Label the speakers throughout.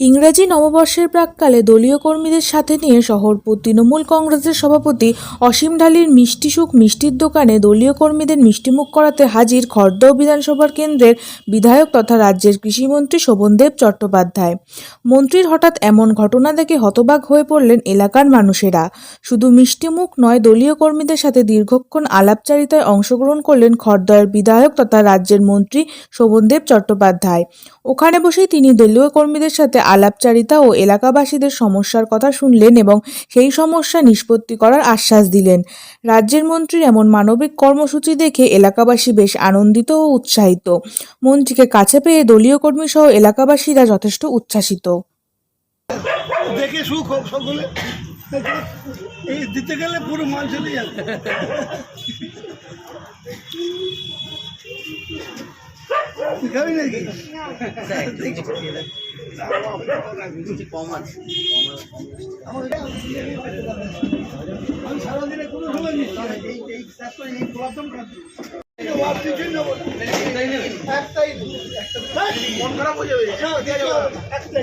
Speaker 1: ইংরেজি নববর্ষের প্রাক্কালে দলীয় কর্মীদের সাথে নিয়ে শহরপুর তৃণমূল কংগ্রেসের সভাপতি অসীম ঢালির মিষ্টি সুখ মিষ্টির দোকানে দলীয় কর্মীদের মিষ্টিমুখ করাতে হাজির খড়দহ বিধানসভার কেন্দ্রের বিধায়ক তথা রাজ্যের কৃষিমন্ত্রী শোভনদেব চট্টোপাধ্যায়। মন্ত্রীর হঠাৎ এমন ঘটনা দেখে হতবাক হয়ে পড়লেন এলাকার মানুষেরা। শুধু মিষ্টিমুখ নয়, দলীয় কর্মীদের সাথে দীর্ঘক্ষণ আলাপচারিতায় অংশগ্রহণ করলেন খড়দহের বিধায়ক তথা রাজ্যের মন্ত্রী শোভনদেব চট্টোপাধ্যায়। ওখানে বসেই তিনি দলীয় কর্মীদের সাথে আলাপচারিতা ও এলাকাবাসীদের সমস্যার কথা শুনলেন এবং সেই সমস্যা নিষ্পত্তি করার আশ্বাস দিলেন। রাজ্যের মন্ত্রীর এমন মানবিক কর্মসূচি দেখে এলাকাবাসী বেশ আনন্দিত ও উৎসাহিত। মন্ত্রীকে কাছে পেয়ে দলীয় কর্মী সহ এলাকাবাসীরা যথেষ্ট উচ্ছ্বাসিত।
Speaker 2: দেখে সুখ হোক সকলে। এই দিতে গেলে পুরো মাল চলে যাবে। নাকি?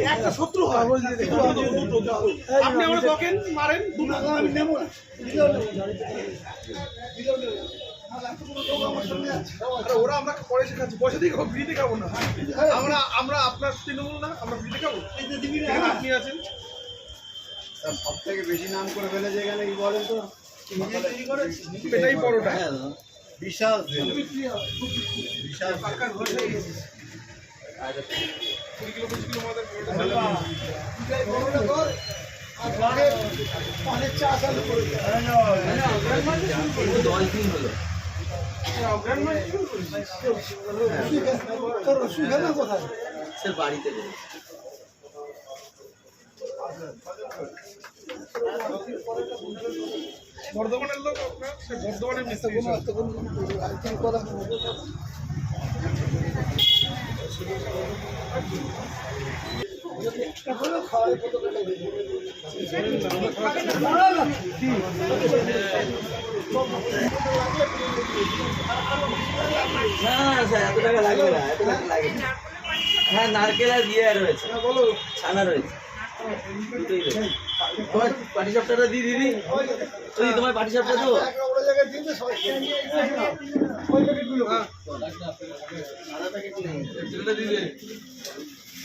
Speaker 2: একটা শত্রু হয়। আপনি আমার বকেন মারেন দুটো আমি নেব না
Speaker 3: ওরা আমরা পরে শেখাচ্ছি। পয়সা দিয়ে খাব ফ্রিতে খাব না। আমরা আমরা আপনার তৃণমূল না আমরা ফ্রিতে খাব। আপনি আছেন।
Speaker 4: সব থেকে বেশি নাম করে ফেলেছে এখানে কি বলেন তো? বিশাল
Speaker 2: বিক্রি হয়।
Speaker 4: বিশাল
Speaker 2: গেছে।
Speaker 3: কুড়ি কিলো পঁচিশ কিলো আমাদের পরোটা।
Speaker 2: এটাই বড়টা কর, আর পানের পানের তোর অসুবিধা
Speaker 3: বর্ধমানের লোক আপনার? সে বর্ধমানের মিস্ত্রি
Speaker 2: কথা খাওয়ার কত টাকা? না, না,
Speaker 5: হ্যাঁ নারকেল আর ইয়ে রয়েছে
Speaker 2: বলো
Speaker 5: ছানা রয়েছে। দুটোই রয়েছে। তোমার পাটি সাপটাটা দিই দিদি। ওই তোমার পাটি সাপটা দেবো
Speaker 2: একটা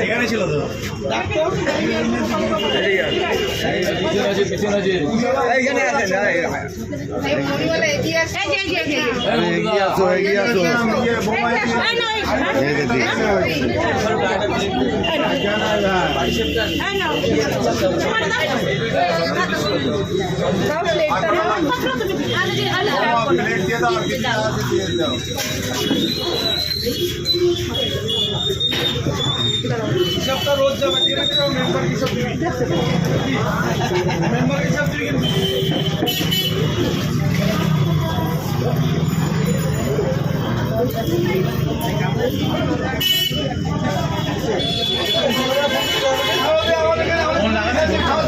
Speaker 2: জায়গায় ছিল সবাই প্যাকেটগুলো।
Speaker 3: সেটা দিয়ে দে
Speaker 2: এটা বলে দিবে, সব এক এক করে। এই, এই, এই, এই,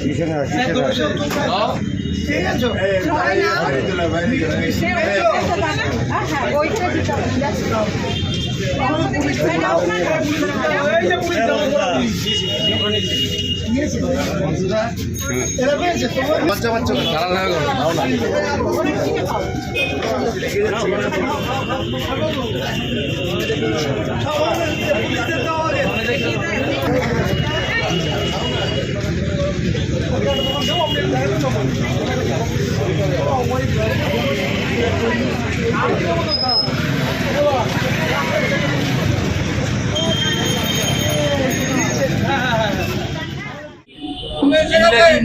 Speaker 4: কিসে না কিসে না
Speaker 2: ঠিক আছে
Speaker 4: বাইরে চলে বাইরে চলে
Speaker 6: এরা পেয়েছে তোমার
Speaker 2: বাচ্চা বাচ্চা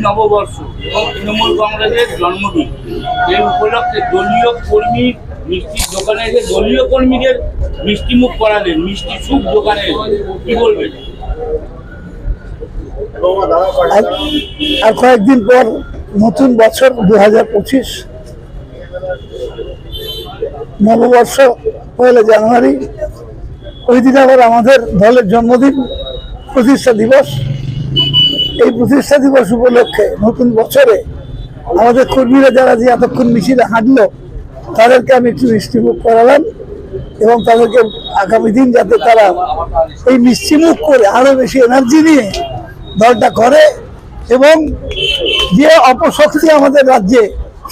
Speaker 7: নববর্ষ এবং তৃণমূল কংগ্রেসের জন্মদিন। এই উপলক্ষে দলীয় কর্মী মিষ্টির দোকানে এসে দলীয় কর্মীদের মিষ্টি মুখ করালেন। মিষ্টি সুখ দোকানে কি বলবেন?
Speaker 6: আর কয়েকদিন পর নতুন বছর দু হাজার পঁচিশ। নববর্ষ, পয়লা জানুয়ারি। ওই দিন আবার আমাদের দলের জন্মদিন, প্রতিষ্ঠা দিবস। এই প্রতিষ্ঠা দিবস উপলক্ষে নতুন বছরে আমাদের কর্মীরা যারা যে এতক্ষণ মিছিলে হাঁটলো, তাদেরকে আমি একটু মিষ্টিমুখ করালাম এবং তাদেরকে আগামী দিন যাতে তারা এই মিষ্টিমুখ করে আরও বেশি এনার্জি নিয়ে দলটা করে এবং যে অপশক্তি আমাদের রাজ্যে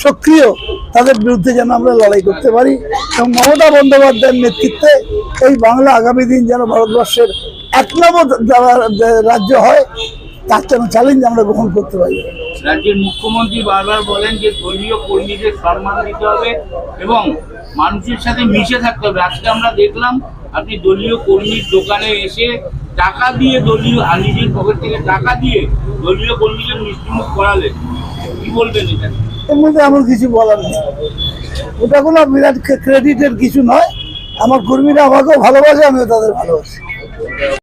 Speaker 6: সক্রিয় তাদের বিরুদ্ধে যেন আমরা লড়াই করতে পারি এবং মমতা বন্দ্যোপাধ্যায়ের নেতৃত্বে এই বাংলা আগামী দিন যেন ভারতবর্ষের এক নম্বর রাজ্য হয়, তার জন্য চ্যালেঞ্জ আমরা গ্রহণ করতে পারি।
Speaker 7: রাজ্যের মুখ্যমন্ত্রী বারবার বলেন যে দলীয় কর্মীদের সম্মান দিতে হবে এবং মানুষের সাথে মিশে থাকতে হবে। আজকে আমরা দেখলাম আপনি দলীয় কর্মীর দোকানে এসে টাকা দিয়ে দলীয় নিজের পকেট থেকে টাকা দিয়ে দলীয় কর্মীদের মিষ্টিমুখ করালেন। কি বলবেন এটা
Speaker 6: এর মধ্যে আমার কিছু বলার নেই। ওটা কোনো বিরাট ক্রেডিটের কিছু নয়। আমার কর্মীরা আমাকেও ভালোবাসে, আমিও তাদের ভালোবাসি।